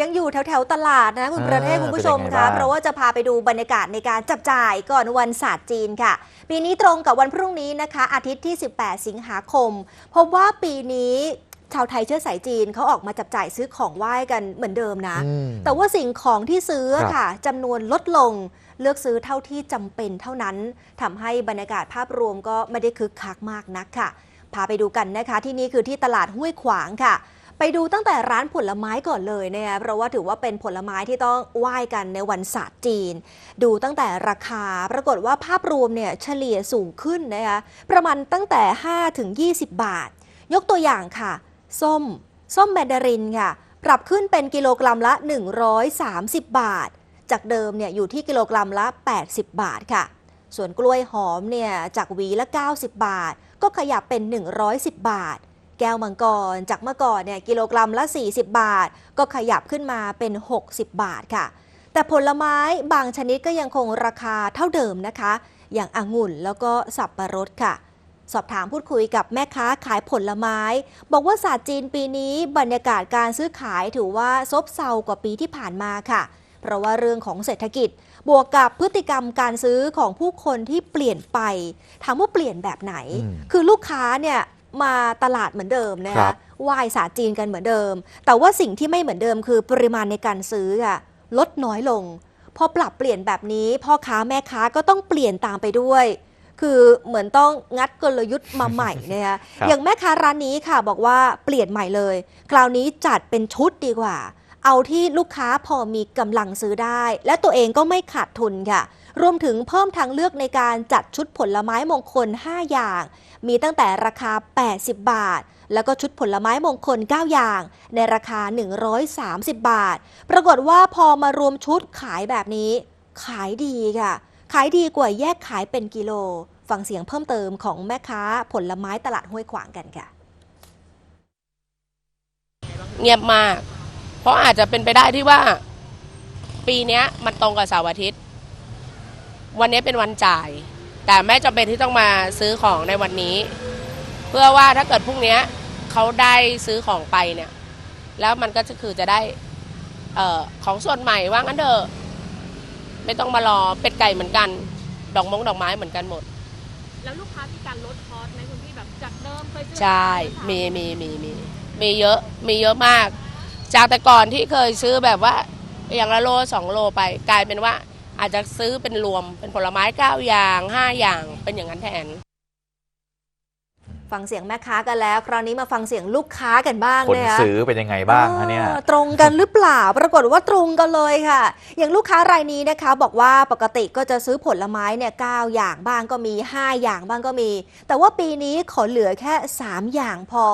ยังอยู่แถวแถวๆตลาดนะคุณเออประเทศคุณผู้ชมเป็นยังไงคะบ้างเพราะว่าจะพาไปดูบรรยากาศในการจับจ่ายก่อนวันศาสตร์จีนค่ะ ปีนี้ตรงกับวันพรุ่งนี้นะคะ อาทิตย์ที่ 18 สิงหาคม พบว่าปีนี้ชาวไทยเชื้อสายจีนเขาออกมาจับจ่ายซื้อของไหว้กันเหมือนเดิมนะอืมแต่ว่าสิ่งของที่ซื้อครับค่ะจำนวนลดลง เลือกซื้อเท่าที่จำเป็นเท่านั้นทำให้บรรยากาศภาพรวมก็ไม่ได้คึกคักมากนักค่ะ พาไปดูกันนะคะที่นี่คือที่ตลาดห้วยขวางค่ะ ไปดูตั้งแต่ร้านผลไม้ก่อนเลยนะคะเพราะว่าถือว่าเป็นผลไม้ที่ต้องไหว้กันในวันศาสตร์จีน ดูตั้งแต่ราคาปรากฏว่าภาพรวมเนี่ยเฉลี่ยสูงขึ้นนะคะประมาณตั้งแต่ 5 ถึง 20 บาท ยกตัวอย่างค่ะ ส้ม ส้มแมนดารินค่ะ ปรับขึ้นเป็นกิโลกรัมละ 130 บาท จากเดิมเนี่ยอยู่ที่กิโลกรัมละ 80 บาทค่ะ ส่วนกล้วยหอมเนี่ยจากหวีละ 90 บาท ก็ขยับเป็น 110 บาท แก้วมังกร จากเมื่อก่อนเนี่ยกิโลกรัมละ 40 บาท ก็ขยับขึ้นมาเป็น 60 บาทค่ะ แต่ผลไม้บางชนิดก็ยังคงราคาเท่าเดิมนะคะ อย่างองุ่นแล้วก็สับปะรดค่ะ สอบถามพูดคุยกับแม่ค้าขายผลไม้ บอกว่าศาสตร์จีนปีนี้บรรยากาศการซื้อขายถือว่าซบเซากว่าปีที่ผ่านมาค่ะ เพราะว่าเรื่องของเศรษฐกิจบวกกับพฤติกรรมการซื้อของผู้คนที่เปลี่ยนไปถามว่าเปลี่ยนแบบไหนอืมคือลูกค้าเนี่ย มาตลาดเหมือนเดิมนะครัคะบไหว้ศาสตร์จีนกันเหมือนเดิม แต่ว่าสิ่งที่ไม่เหมือนเดิมคือปริมาณในการซื้ออะลดน้อยลง พอปรับเปลี่ยนแบบนี้พ่อค้าแม่ค้าก็ต้องเปลี่ยนตามไปด้วย คือเหมือนต้องงัดกลยุทธ์มาใหม่นะคะครับ อย่างแม่ค้าร้านนี้ค่ะบอกว่าเปลี่ยนใหม่เลย คราวนี้จัดเป็นชุดดีกว่า เอาที่ลูกค้าพอมีกำลังซื้อได้ และตัวเองก็ไม่ขาดทุนค่ะ รวมถึงเพิ่มทางเลือกในการจัดชุดผลไม้มงคล 5 อย่าง มีตั้งแต่ราคา 80 บาท แล้วก็ชุดผลไม้มงคล 9 อย่าง ในราคา 130 บาท ปรากฏว่าพอมารวมชุดขายแบบนี้ ขายดีค่ะ ขายดีกว่าแยกขายเป็นกิโล ฟังเสียงเพิ่มเติมของแม่ค้าผลไม้ตลาดห้วยขวางกันค่ะ เงียบมาก ราะอาจจะเป็นไปได้ที่ว่า ปีเนี้ยมันตรงกับเสาร์อาทิตย์ วันนี้เป็นวันจ่าย แต่ไม่จำเป็นที่ต้องมาซื้อของในวันนี้ เพื่อว่าถ้าเกิดพรุ่งเนี้ยเขาได้ซื้อของไปเนี่ย แล้วมันก็จะคือจะได้เอ่อของส่วนใหม่ว่างั้นเถอะไม่ต้องมารอเป็ดไก่เหมือนกัน ดอกมงดอกไม้เหมือนกันหมด แล้วลูกค้ามีการลดคอร์สไหมคุณพี่แบบจากเดิมเคยซื้อใช่ราคามีมีมีมีมีเยอะมีเยอะมาก จากแต่ก่อนที่เคยซื้อแบบว่าอย่างละโลสองโลไป กลายเป็นว่าอาจจะซื้อเป็นรวมเป็นผลไม้เก้าอย่างห้าอย่างเป็นอย่างนั้นแทน ฟังเสียงแม่ค้ากันแล้ว คราวนี้มาฟังเสียงลูกค้ากันบ้างคนนะคะซื้อเป็นยังไงบ้างฮะเนี่ยออตรงกันหรือเปล่า ปรากฏว่าตรงกันเลยค่ะ อย่างลูกค้ารายนี้นะคะ บอกว่าปกติก็จะซื้อผลไม้เนี่ยเอย่างบ้างก็มี 5 อย่างบ้างก็มี แต่ว่าปีนี้ขอเหลือแค่ 3 อย่างพอ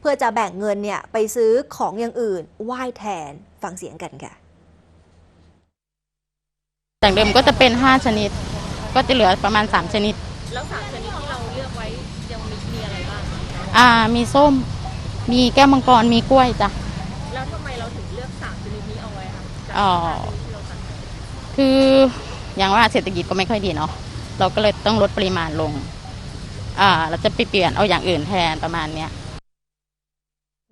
เพื่อจะแบ่งเงินเนี่ยไปซื้อของอย่างอื่นไหว้แทนฟังเสียงกันค่ะจากเดิมก็จะเป็น 5 ชนิด ก็จะเหลือประมาณ 3 ชนิด แล้วสามชนิดที่เรา อ่า มีส้ม มีแก้วมังกร มีกล้วยจ้ะ แล้วทำไมเราถึงเลือกสามชนิดนี้เอาไว้คะจากอ๋อห้าชนิดที่เราสั่งคืออย่างว่าเศรษฐกิจก็ไม่ค่อยดีเนาะ เราก็เลยต้องลดปริมาณลง อ่า เราจะไปเปลี่ยนเอาอย่างอื่นแทนประมาณเนี้ยเ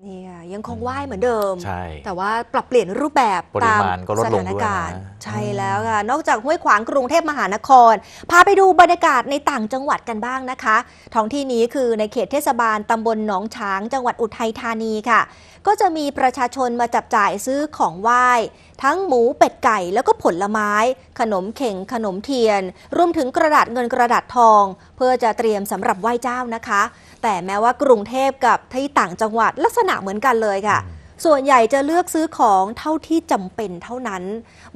นี่ยยังคงไหว้เหมือนเดิม ใช่ แต่ว่าปรับเปลี่ยนรูปแบบปริตามมาณก็ลดสลถางนด้วยการณ์นะใช่แล้วค่ะ นอกจากห้วยขวางกรุงเทพมหานคร พาไปดูบรรยากาศในต่างจังหวัดกันบ้างนะคะ ท้องที่นี้คือในเขตเทศบาลตำบลหนองช้าง จังหวัดอุทัยธานีค่ะ ก็จะมีประชาชนมาจับจ่ายซื้อของไหว้ ทั้งหมูเป็ดไก่แล้วก็ผลไม้ ขนมเข่งขนมเทียน รวมถึงกระดาษเงินกระดาษทอง เพื่อจะเตรียมสำหรับไหว้เจ้านะคะ แต่แม้ว่ากรุงเทพกับที่ต่างจังหวัดลักษณะเหมือนกันเลยค่ะ ส่วนใหญ่จะเลือกซื้อของเท่าที่จำเป็นเท่านั้น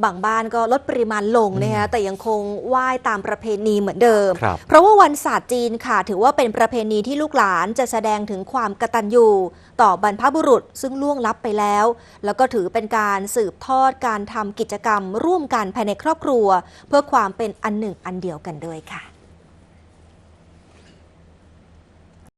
บางบ้านก็ลดปริมาณลงนะคะแต่ยังคงไหว้ตามประเพณีเหมือนเดิม ครับ เพราะว่าวันศาสตร์จีนค่ะ ถือว่าเป็นประเพณีที่ลูกหลานจะแสดงถึงความกตัญญูต่อบรรพบุรุษซึ่งล่วงลับไปแล้ว แล้วก็ถือเป็นการสืบทอดการทำกิจกรรม ร่วมกันภายในครอบครัว เพื่อความเป็นอันหนึ่งอันเดียวกันด้วยค่ะ